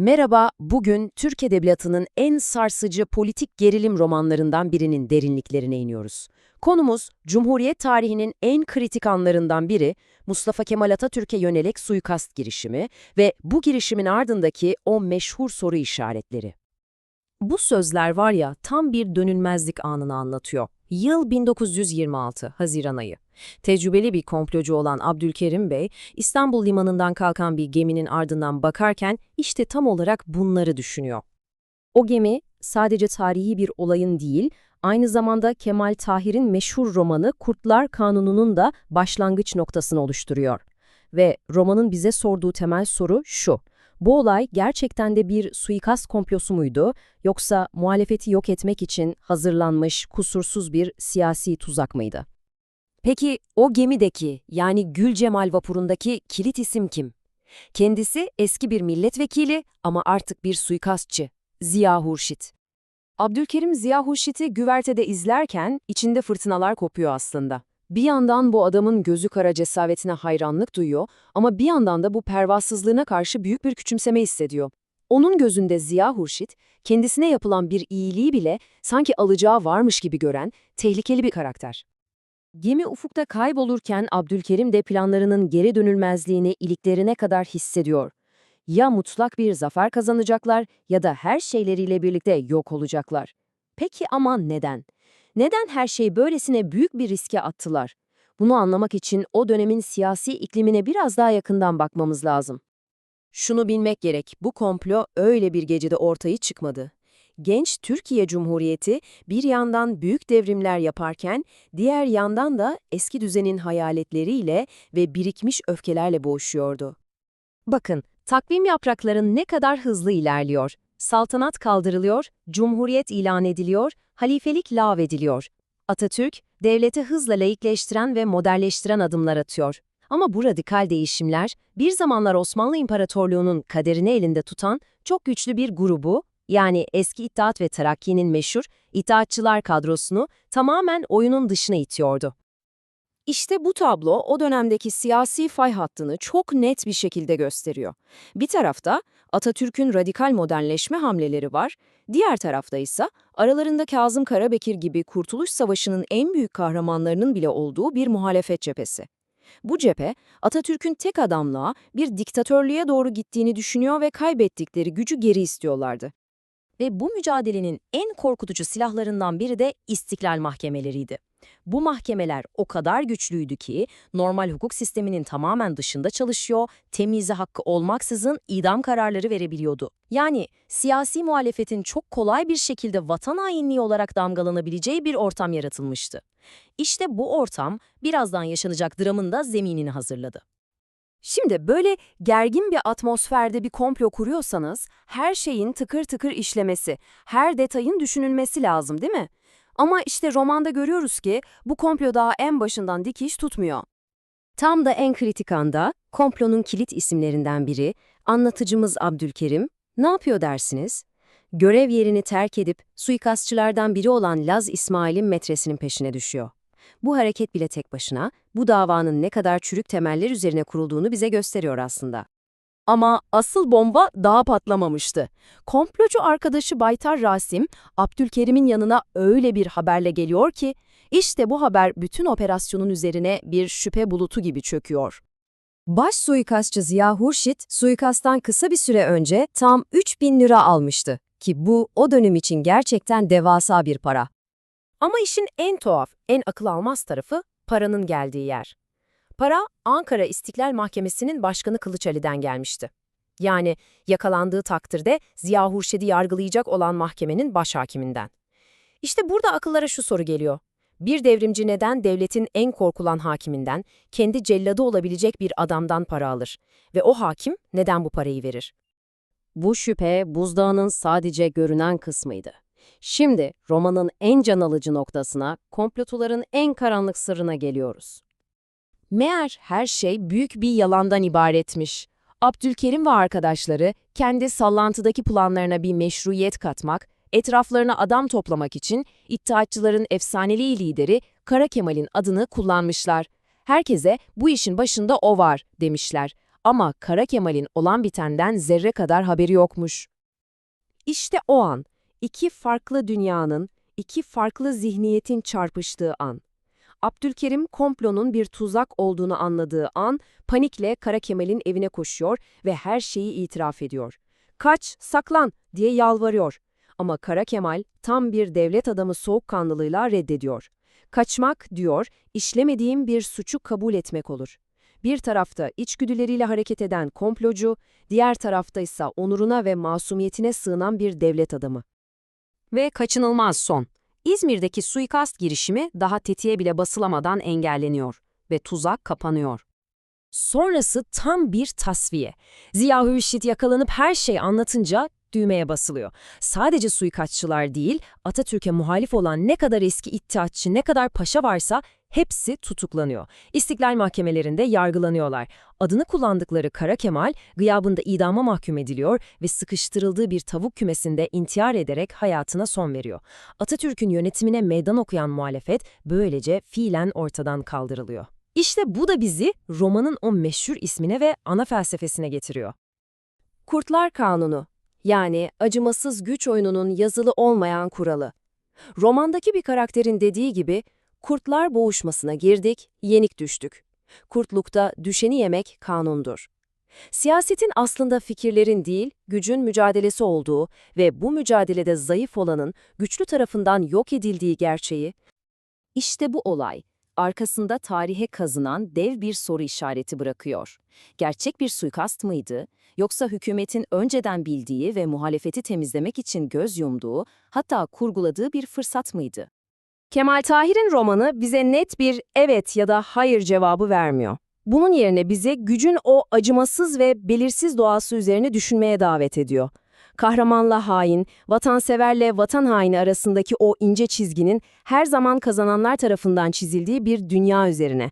Merhaba, bugün Türk Edebiyatı'nın en sarsıcı politik gerilim romanlarından birinin derinliklerine iniyoruz. Konumuz, Cumhuriyet tarihinin en kritik anlarından biri, Mustafa Kemal Atatürk'e yönelik suikast girişimi ve bu girişimin ardındaki o meşhur soru işaretleri. Bu sözler var ya, tam bir dönülmezlik anını anlatıyor. Yıl 1926, Haziran ayı. Tecrübeli bir komplocu olan Abdülkerim Bey, İstanbul limanından kalkan bir geminin ardından bakarken işte tam olarak bunları düşünüyor. O gemi sadece tarihi bir olayın değil, aynı zamanda Kemal Tahir'in meşhur romanı Kurtlar Kanunu'nun da başlangıç noktasını oluşturuyor. Ve romanın bize sorduğu temel soru şu. Bu olay gerçekten de bir suikast komplosu muydu yoksa muhalefeti yok etmek için hazırlanmış kusursuz bir siyasi tuzak mıydı? Peki o gemideki yani Gül Cemal vapurundaki kilit isim kim? Kendisi eski bir milletvekili ama artık bir suikastçı. Ziya Hurşit. Abdülkerim Ziya Hurşit'i güvertede izlerken içinde fırtınalar kopuyor aslında. Bir yandan bu adamın gözü kara cesaretine hayranlık duyuyor ama bir yandan da bu pervasızlığına karşı büyük bir küçümseme hissediyor. Onun gözünde Ziya Hurşit, kendisine yapılan bir iyiliği bile sanki alacağı varmış gibi gören tehlikeli bir karakter. Gemi ufukta kaybolurken Abdülkerim de planlarının geri dönülmezliğini iliklerine kadar hissediyor. Ya mutlak bir zafer kazanacaklar ya da her şeyleriyle birlikte yok olacaklar. Peki ama neden? Neden her şeyi böylesine büyük bir riske attılar? Bunu anlamak için o dönemin siyasi iklimine biraz daha yakından bakmamız lazım. Şunu bilmek gerek, bu komplo öyle bir gecede ortaya çıkmadı. Genç Türkiye Cumhuriyeti bir yandan büyük devrimler yaparken, diğer yandan da eski düzenin hayaletleriyle ve birikmiş öfkelerle boğuşuyordu. Bakın, takvim yaprakların ne kadar hızlı ilerliyor. Saltanat kaldırılıyor, cumhuriyet ilan ediliyor, halifelik lağvediliyor. Atatürk, devleti hızla laikleştiren ve modelleştiren adımlar atıyor. Ama bu radikal değişimler, bir zamanlar Osmanlı İmparatorluğu'nun kaderini elinde tutan çok güçlü bir grubu, yani eski İttihat ve Terakki'nin meşhur İttihatçılar kadrosunu tamamen oyunun dışına itiyordu. İşte bu tablo o dönemdeki siyasi fay hattını çok net bir şekilde gösteriyor. Bir tarafta Atatürk'ün radikal modernleşme hamleleri var, diğer tarafta ise aralarında Kazım Karabekir gibi Kurtuluş Savaşı'nın en büyük kahramanlarının bile olduğu bir muhalefet cephesi. Bu cephe, Atatürk'ün tek adamlığa, bir diktatörlüğe doğru gittiğini düşünüyor ve kaybettikleri gücü geri istiyorlardı. Ve bu mücadelenin en korkutucu silahlarından biri de istiklal mahkemeleriydi. Bu mahkemeler o kadar güçlüydü ki normal hukuk sisteminin tamamen dışında çalışıyor, temize hakkı olmaksızın idam kararları verebiliyordu. Yani siyasi muhalefetin çok kolay bir şekilde vatan hainliği olarak damgalanabileceği bir ortam yaratılmıştı. İşte bu ortam birazdan yaşanacak dramın da zeminini hazırladı. Şimdi böyle gergin bir atmosferde bir komplo kuruyorsanız her şeyin tıkır tıkır işlemesi, her detayın düşünülmesi lazım değil mi? Ama işte romanda görüyoruz ki bu komplo daha en başından dikiş tutmuyor. Tam da en kritik anda komplonun kilit isimlerinden biri anlatıcımız Abdülkerim ne yapıyor dersiniz? Görev yerini terk edip suikastçılardan biri olan Laz İsmail'in metresinin peşine düşüyor. Bu hareket bile tek başına bu davanın ne kadar çürük temeller üzerine kurulduğunu bize gösteriyor aslında. Ama asıl bomba daha patlamamıştı. Komplocu arkadaşı Baytar Rasim, Abdülkerim'in yanına öyle bir haberle geliyor ki, işte bu haber bütün operasyonun üzerine bir şüphe bulutu gibi çöküyor. Baş suikastçı Ziya Hurşit, suikasttan kısa bir süre önce tam 3000 lira almıştı. Ki bu o dönem için gerçekten devasa bir para. Ama işin en tuhaf, en akıl almaz tarafı paranın geldiği yer. Para Ankara İstiklal Mahkemesi'nin başkanı Kılıç Ali'den gelmişti. Yani yakalandığı takdirde Ziya Hurşed'i yargılayacak olan mahkemenin başhakiminden. İşte burada akıllara şu soru geliyor. Bir devrimci neden devletin en korkulan hakiminden, kendi celladı olabilecek bir adamdan para alır? Ve o hakim neden bu parayı verir? Bu şüphe buzdağının sadece görünen kısmıydı. Şimdi romanın en can alıcı noktasına, komplotuların en karanlık sırrına geliyoruz. Meğer her şey büyük bir yalandan ibaretmiş. Abdülkerim ve arkadaşları kendi sallantıdaki planlarına bir meşruiyet katmak, etraflarına adam toplamak için İttihatçıların efsaneli lideri Kara Kemal'in adını kullanmışlar. Herkese bu işin başında o var demişler. Ama Kara Kemal'in olan bitenden zerre kadar haberi yokmuş. İşte o an, iki farklı dünyanın, iki farklı zihniyetin çarpıştığı an. Abdülkerim komplonun bir tuzak olduğunu anladığı an, panikle Kara Kemal'in evine koşuyor ve her şeyi itiraf ediyor. Kaç, saklan diye yalvarıyor. Ama Kara Kemal tam bir devlet adamı soğukkanlılığıyla reddediyor. Kaçmak, diyor, işlemediğim bir suçu kabul etmek olur. Bir tarafta içgüdüleriyle hareket eden komplocu, diğer tarafta ise onuruna ve masumiyetine sığınan bir devlet adamı. Ve kaçınılmaz son. İzmir'deki suikast girişimi daha tetiğe bile basılamadan engelleniyor ve tuzak kapanıyor. Sonrası tam bir tasfiye. Ziya Hürşit yakalanıp her şeyi anlatınca düğmeye basılıyor. Sadece suikastçılar değil, Atatürk'e muhalif olan ne kadar eski iddiatçı, ne kadar paşa varsa hepsi tutuklanıyor. İstiklal mahkemelerinde yargılanıyorlar. Adını kullandıkları Kara Kemal, gıyabında idama mahkum ediliyor ve sıkıştırıldığı bir tavuk kümesinde intihar ederek hayatına son veriyor. Atatürk'ün yönetimine meydan okuyan muhalefet böylece fiilen ortadan kaldırılıyor. İşte bu da bizi romanın o meşhur ismine ve ana felsefesine getiriyor. Kurtlar Kanunu yani acımasız güç oyununun yazılı olmayan kuralı. Romandaki bir karakterin dediği gibi, kurtlar boğuşmasına girdik, yenik düştük. Kurtlukta düşeni yemek kanundur. Siyasetin aslında fikirlerin değil, gücün mücadelesi olduğu ve bu mücadelede zayıf olanın güçlü tarafından yok edildiği gerçeği, işte bu olay, arkasında tarihe kazınan dev bir soru işareti bırakıyor. Gerçek bir suikast mıydı, yoksa hükümetin önceden bildiği ve muhalefeti temizlemek için göz yumduğu, hatta kurguladığı bir fırsat mıydı? Kemal Tahir'in romanı bize net bir evet ya da hayır cevabı vermiyor. Bunun yerine bize gücün o acımasız ve belirsiz doğası üzerine düşünmeye davet ediyor. Kahramanla hain, vatanseverle vatan haini arasındaki o ince çizginin her zaman kazananlar tarafından çizildiği bir dünya üzerine.